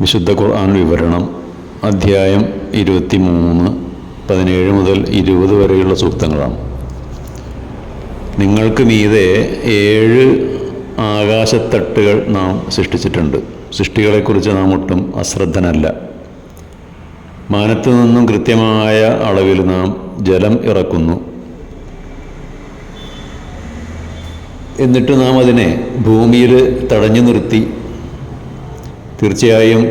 വിശുദ്ധ ഖുർആൻ വിവരണം അധ്യായം ഇരുപത്തി മൂന്ന് പതിനേഴ് മുതൽ ഇരുപത് വരെയുള്ള സൂക്തങ്ങളാണ്. നിങ്ങൾക്ക് മീതെ ഏഴ് ആകാശത്തട്ടുകൾ നാം സൃഷ്ടിച്ചിട്ടുണ്ട്. സൃഷ്ടികളെക്കുറിച്ച് നാം ഒട്ടും അശ്രദ്ധനല്ല. മാനത്തു നിന്നും കൃത്യമായ അളവിൽ നാം ജലം ഇറക്കുന്നു. എന്നിട്ട് നാം അതിനെ ഭൂമിയിൽ തടഞ്ഞു നിർത്തി തീർച്ചയായും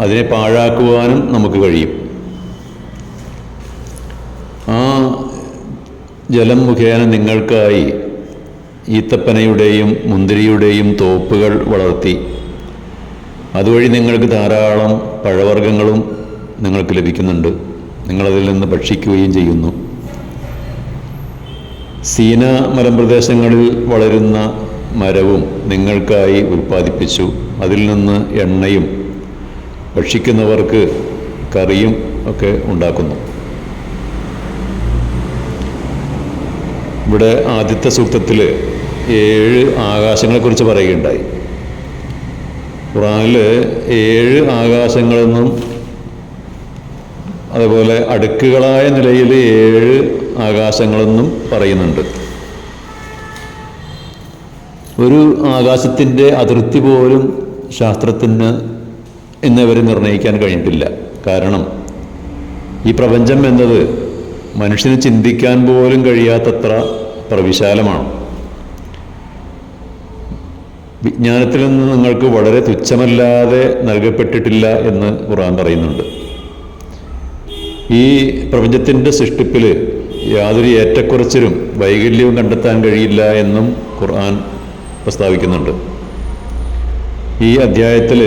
അതിനെ പാഴാക്കുവാനും നമുക്ക് കഴിയും. ആ ജലം മുഖേന നിങ്ങൾക്കായി ഈത്തപ്പനയുടെയും മുന്തിരിയുടെയും തോപ്പുകൾ വളർത്തി. അതുവഴി നിങ്ങൾക്ക് ധാരാളം പഴവർഗങ്ങളും നിങ്ങൾക്ക് ലഭിക്കുന്നുണ്ട്. നിങ്ങളതിൽ നിന്ന് ഭക്ഷിക്കുകയും ചെയ്യുന്നു. സീന മലമ്പ്രദേശങ്ങളിൽ വളരുന്ന മരവും നിങ്ങൾക്കായി ഉൽപ്പാദിപ്പിച്ചു. അതിൽ നിന്ന് എണ്ണയും ഭക്ഷിക്കുന്നവർക്ക് കറിയും ഒക്കെ ഉണ്ടാക്കുന്നു. ഇവിടെ ആദ്യത്തെ സൂക്തത്തിൽ ഏഴ് ആകാശങ്ങളെക്കുറിച്ച് പറയുകയുണ്ടായി. ഖുറാനിൽ ഏഴ് ആകാശങ്ങളെന്നും അതുപോലെ അടുക്കുകളായ നിലയിൽ ഏഴ് ആകാശങ്ങളെന്നും പറയുന്നുണ്ട്. ഒരു ആകാശത്തിന്റെ അതിർത്തി പോലും ശാസ്ത്രത്തിന് ഇന്നവരെ നിർണയിക്കാൻ കഴിഞ്ഞിട്ടില്ല. കാരണം ഈ പ്രപഞ്ചം എന്നത് മനുഷ്യന് ചിന്തിക്കാൻ പോലും കഴിയാത്തത്ര പ്രവിശാലമാണ്. വിജ്ഞാനത്തിൽ നിന്ന് നിങ്ങൾക്ക് വളരെ തുച്ഛമല്ലാതെ നൽകപ്പെട്ടിട്ടില്ല എന്ന് ഖുർആൻ പറയുന്നുണ്ട്. ഈ പ്രപഞ്ചത്തിന്റെ സൃഷ്ടിപ്പിൽ യാതൊരു ഏറ്റക്കുറച്ചിലും വൈകല്യവും കണ്ടെത്താൻ കഴിയില്ല എന്നും ഖുർആൻ പ്രസ്താവിക്കുന്നുണ്ട്. ഈ അധ്യായത്തിൽ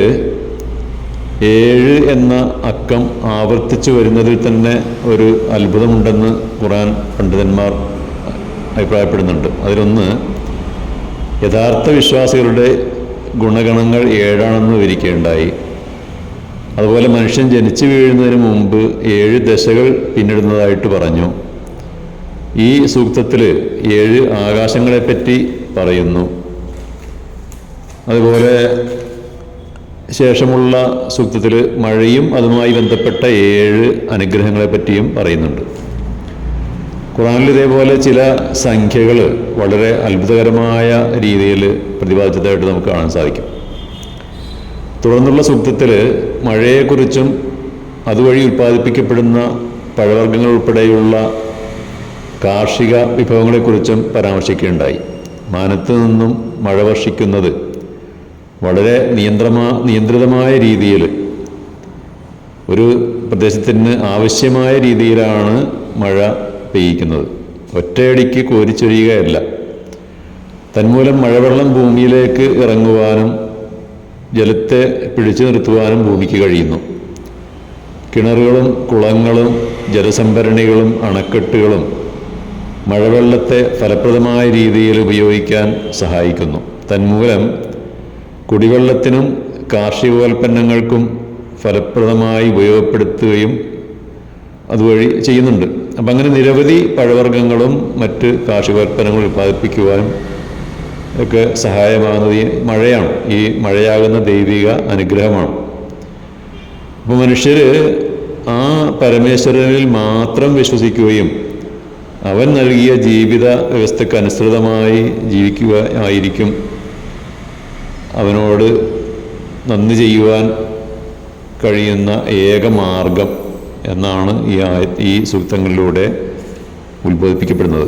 ഏഴ് എന്ന അക്കം ആവർത്തിച്ചു വരുന്നതിൽ തന്നെ ഒരു അത്ഭുതമുണ്ടെന്ന് ഖുറാൻ പണ്ഡിതന്മാർ അഭിപ്രായപ്പെടുന്നുണ്ട്. അതിലൊന്ന് യഥാർത്ഥ വിശ്വാസികളുടെ ഗുണഗണങ്ങൾ ഏഴാണെന്ന് വിവരിക്കുകയുണ്ടായി അതുപോലെ മനുഷ്യൻ ജനിച്ചു വീഴുന്നതിന് മുമ്പ് ഏഴ് ദശകൾ പിന്നിടുന്നതായിട്ട് പറഞ്ഞു. ഈ സൂക്തത്തിൽ ഏഴ് ആകാശങ്ങളെപ്പറ്റി പറയുന്നു. അതുപോലെ ശേഷമുള്ള സൂക്തത്തിൽ മഴയും അതുമായി ബന്ധപ്പെട്ട ഏഴ് അനുഗ്രഹങ്ങളെ പറ്റിയും പറയുന്നുണ്ട്. ഖുറാനിൽ ഇതേപോലെ ചില സംഖ്യകൾ വളരെ അത്ഭുതകരമായ രീതിയിൽ പ്രതിപാദിച്ചതായിട്ട് നമുക്ക് കാണാൻ സാധിക്കും. തുടർന്നുള്ള സൂക്തത്തിൽ മഴയെക്കുറിച്ചും അതുവഴി ഉൽപ്പാദിപ്പിക്കപ്പെടുന്ന പഴവർഗങ്ങൾ ഉൾപ്പെടെയുള്ള കാർഷിക വിഭവങ്ങളെക്കുറിച്ചും പരാമർശിക്കുകയുണ്ടായി. മാനത്ത് നിന്നും മഴ വർഷിക്കുന്നത് വളരെ നിയന്ത്രമാ നിയന്ത്രിതമായ രീതിയിൽ ഒരു പ്രദേശത്തിന് ആവശ്യമായ രീതിയിലാണ് മഴ പെയ്യിക്കുന്നത്. ഒറ്റയടിക്ക് കോരിച്ചൊഴിയുകയല്ല. തന്മൂലം മഴവെള്ളം ഭൂമിയിലേക്ക് ഇറങ്ങുവാനും ജലത്തെ പിടിച്ചു നിർത്തുവാനും ഭൂമിക്ക് കഴിയുന്നു. കിണറുകളും കുളങ്ങളും ജലസംഭരണികളും അണക്കെട്ടുകളും മഴവെള്ളത്തെ ഫലപ്രദമായ രീതിയിൽ ഉപയോഗിക്കാൻ സഹായിക്കുന്നു. തന്മൂലം കുടിവെള്ളത്തിനും കാർഷികോൽപ്പന്നങ്ങൾക്കും ഫലപ്രദമായി ഉപയോഗപ്പെടുത്തുകയും അതുവഴി ചെയ്യുന്നുണ്ട്. അപ്പം അങ്ങനെ നിരവധി പഴവർഗങ്ങളും മറ്റ് കാർഷികോൽപ്പന്നങ്ങളും ഉൽപ്പാദിപ്പിക്കുവാനും ഒക്കെ സഹായമാകുന്നത് ഈ മഴയാണ്. ഈ മഴയാകുന്ന ദൈവിക അനുഗ്രഹമാണ്. അപ്പോൾ മനുഷ്യർ ആ പരമേശ്വരനിൽ മാത്രം വിശ്വസിക്കുകയും അവൻ നൽകിയ ജീവിത വ്യവസ്ഥയ്ക്ക് അനുസൃതമായി ജീവിക്കുക ആയിരിക്കും അവനോട് നന്ദി ചെയ്യുവാൻ കഴിയുന്ന ഏക മാർഗം എന്നാണ് ഈ ഈ സൂക്തങ്ങളിലൂടെ ഉത്ബോധിപ്പിക്കപ്പെടുന്നത്.